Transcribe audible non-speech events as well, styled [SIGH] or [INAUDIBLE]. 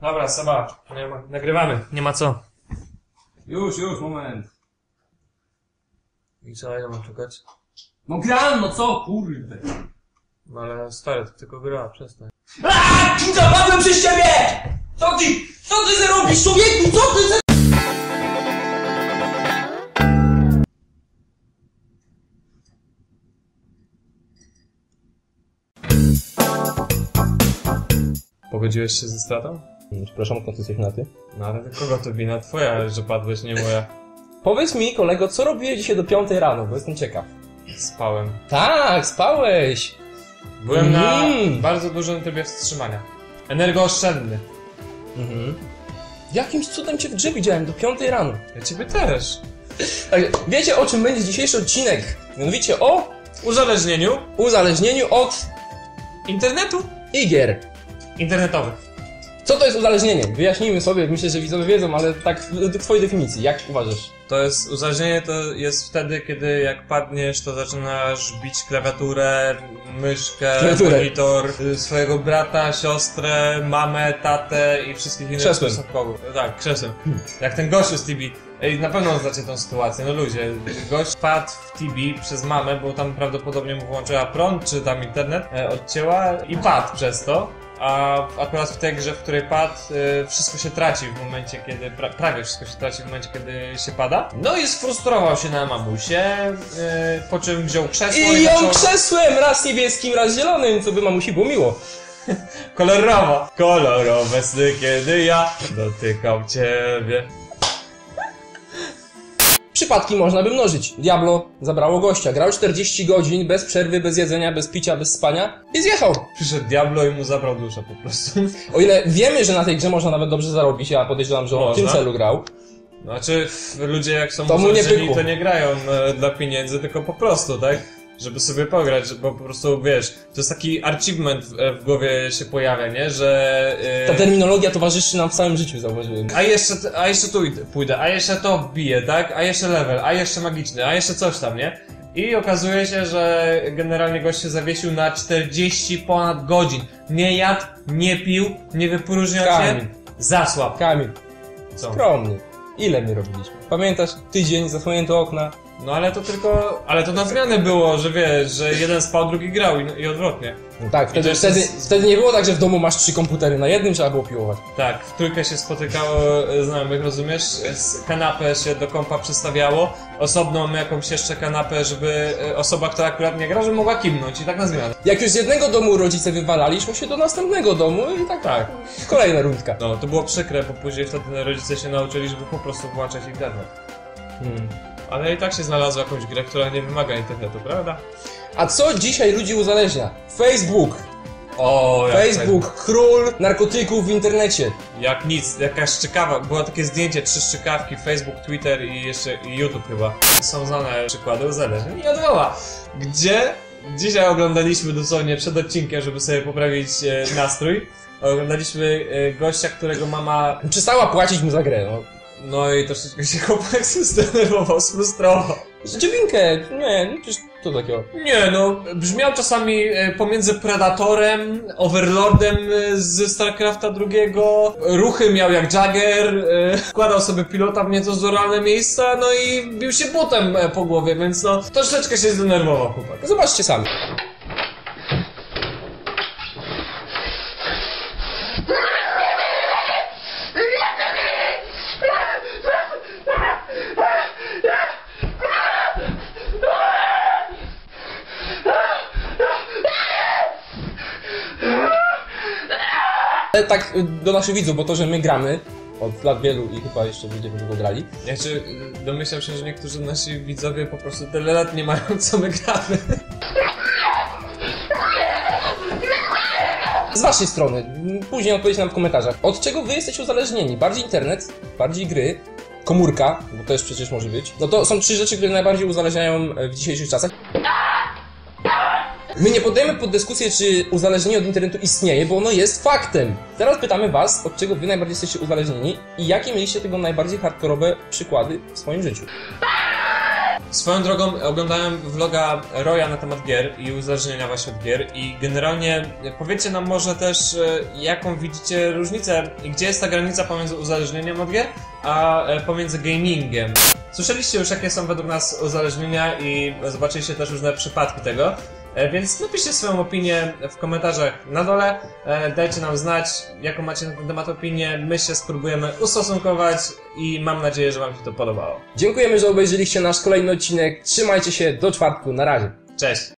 Dobra, Seba, nie ma, nagrywamy, nie ma co. Już, już, moment. I co, ile mam czekać? No gram, no co, kurde. No ale stary, to tylko gra, przestań. Aaaa! Zapadłem przez ciebie! Co ty, co ty zrobisz, człowieku, co ty za... Pogodziłeś się ze stratą? Przepraszam, skąd jesteś na ty? No ale kogo to wina? Twoja, że padłeś, nie moja. Powiedz mi, kolego, co robiłeś dzisiaj do 5 rano, bo jestem ciekaw. Spałem. Tak, spałeś! Byłem na Mm. bardzo dużym trybie wstrzymania. Energooszczędny. Mhm. Jakimś cudem cię w grze widziałem do 5 rano. Ja ciebie też. Tak, wiecie o czym będzie dzisiejszy odcinek? Mianowicie o Uzależnieniu uzależnieniu od internetu igier. internetowych. Co to jest uzależnienie? Wyjaśnijmy sobie, myślę, że widzowie wiedzą, ale tak w twojej definicji, jak uważasz? To jest, uzależnienie to jest wtedy, kiedy jak padniesz, to zaczynasz bić klawiaturę, myszkę, Klawiaturę. monitor, y, swojego brata, siostrę, mamę, tatę i wszystkich innych Krzesłem. koło. Tak, krzesłem. Jak ten gościu z TB. Ej, na pewno znacie tą sytuację, no ludzie. Gość padł w TB przez mamę, bo tam prawdopodobnie mu włączyła prąd, czy tam internet, e, odcięła i padł przez to. A akurat w tej grze, w której padł, e, wszystko się traci w momencie, kiedy. Pra, prawie wszystko się traci w momencie, kiedy się pada. No i sfrustrował się na mamusie, e, po czym wziął krzesło i, I ją zaczął krzesłem, raz niebieskim, raz zielonym, co by mamusi było miło. [LAUGHS] kolorowo. Kolorowe sny, kiedy ja dotykam ciebie. Przypadki można by mnożyć. Diablo zabrało gościa, grał 40 godzin, bez przerwy, bez jedzenia, bez picia, bez spania i zjechał. Przyszedł Diablo i mu zabrał duszę po prostu. O ile wiemy, że na tej grze można nawet dobrze zarobić, ja podejrzewam, że on w tym celu grał. Znaczy, ludzie jak są To mu nie to nie grają e, dla pieniędzy, tylko po prostu, tak? Żeby sobie pograć, bo po prostu, wiesz, to jest taki achievement w, w głowie się pojawia, nie? Że... e, Ta terminologia towarzyszy nam w całym życiu, zauważyłem. a jeszcze, a jeszcze tu pójdę, a jeszcze to wbiję, tak? A jeszcze level, a jeszcze magiczny, a jeszcze coś tam, nie? I okazuje się, że generalnie gość się zawiesił na 40 ponad godzin. Nie jadł, nie pił, nie wypróżniał się, zasłab. Kamil, Co? skromnie. Ile my robiliśmy? Pamiętasz, tydzień, zasłonięte okna. No ale to tylko, ale to na zmianę było, że wiesz, że jeden spał, drugi grał i, i odwrotnie. No tak, wtedy, wtedy, z- wtedy nie było tak, że w domu masz trzy komputery, na jednym trzeba było piłować. Tak, w trójkę się spotykało e, znajomych, rozumiesz? Kanapę się do kompa przystawiało, osobną jakąś jeszcze kanapę, żeby e, osoba, która akurat nie gra, żeby mogła kimnąć i tak na zmianę. Jak już z jednego domu rodzice wywalali, szło się do następnego domu i tak, Tak. kolejna rundka. No, to było przykre, bo później wtedy rodzice się nauczyli, żeby po prostu włączać internet. Hmm. Ale i tak się znalazła jakąś grę, która nie wymaga internetu, prawda? A co dzisiaj ludzi uzależnia? Facebook. O, jak Facebook, król narkotyków w internecie. Jak nic, jakaś szczekawa, było takie zdjęcie, trzy szczekawki, Facebook, Twitter i jeszcze i YouTube chyba. Są znane przykłady uzależnień i odwoła. Gdzie dzisiaj oglądaliśmy dosłownie przed odcinkiem, żeby sobie poprawić e, nastrój. Oglądaliśmy e, gościa, którego mama, Przestała płacić mu za grę, no. No i troszeczkę się chłopak zdenerwował, sfrustrował. Dziewinkę, nie, no przecież to takiego. Nie no, brzmiał czasami e, pomiędzy Predatorem, Overlordem e, z StarCrafta II, ruchy miał jak Jagger, e, wkładał sobie pilota w niecenzuralne miejsca, no i bił się butem po głowie, więc no, troszeczkę się zdenerwował chłopak. Zobaczcie sami. Ale tak y, do naszych widzów, bo to, że my gramy od lat wielu i chyba jeszcze będziemy długo grali, Znaczy, e, domyślam się, że niektórzy nasi widzowie po prostu tyle lat nie mają, co my gramy. Z waszej strony, później odpowiedzcie nam w komentarzach. Od czego wy jesteście uzależnieni? Bardziej internet, bardziej gry, komórka, bo też przecież może być. No to są trzy rzeczy, które najbardziej uzależniają w dzisiejszych czasach. My nie poddajemy pod dyskusję, czy uzależnienie od internetu istnieje, bo ono jest faktem. Teraz pytamy was, od czego wy najbardziej jesteście uzależnieni i jakie mieliście tego najbardziej hardkorowe przykłady w swoim życiu. Swoją drogą oglądałem vloga Roya na temat gier i uzależnienia właśnie od gier i generalnie powiedzcie nam może też e, jaką widzicie różnicę i gdzie jest ta granica pomiędzy uzależnieniem od gier, a e, pomiędzy gamingiem. Słyszeliście już jakie są według nas uzależnienia i zobaczyliście też różne przypadki tego. E, Więc napiszcie swoją opinię w komentarzach na dole. E, Dajcie nam znać, jaką macie na ten temat opinię. My się spróbujemy ustosunkować i mam nadzieję, że Wam się to podobało. Dziękujemy, że obejrzeliście nasz kolejny odcinek. Trzymajcie się, do czwartku, na razie. Cześć!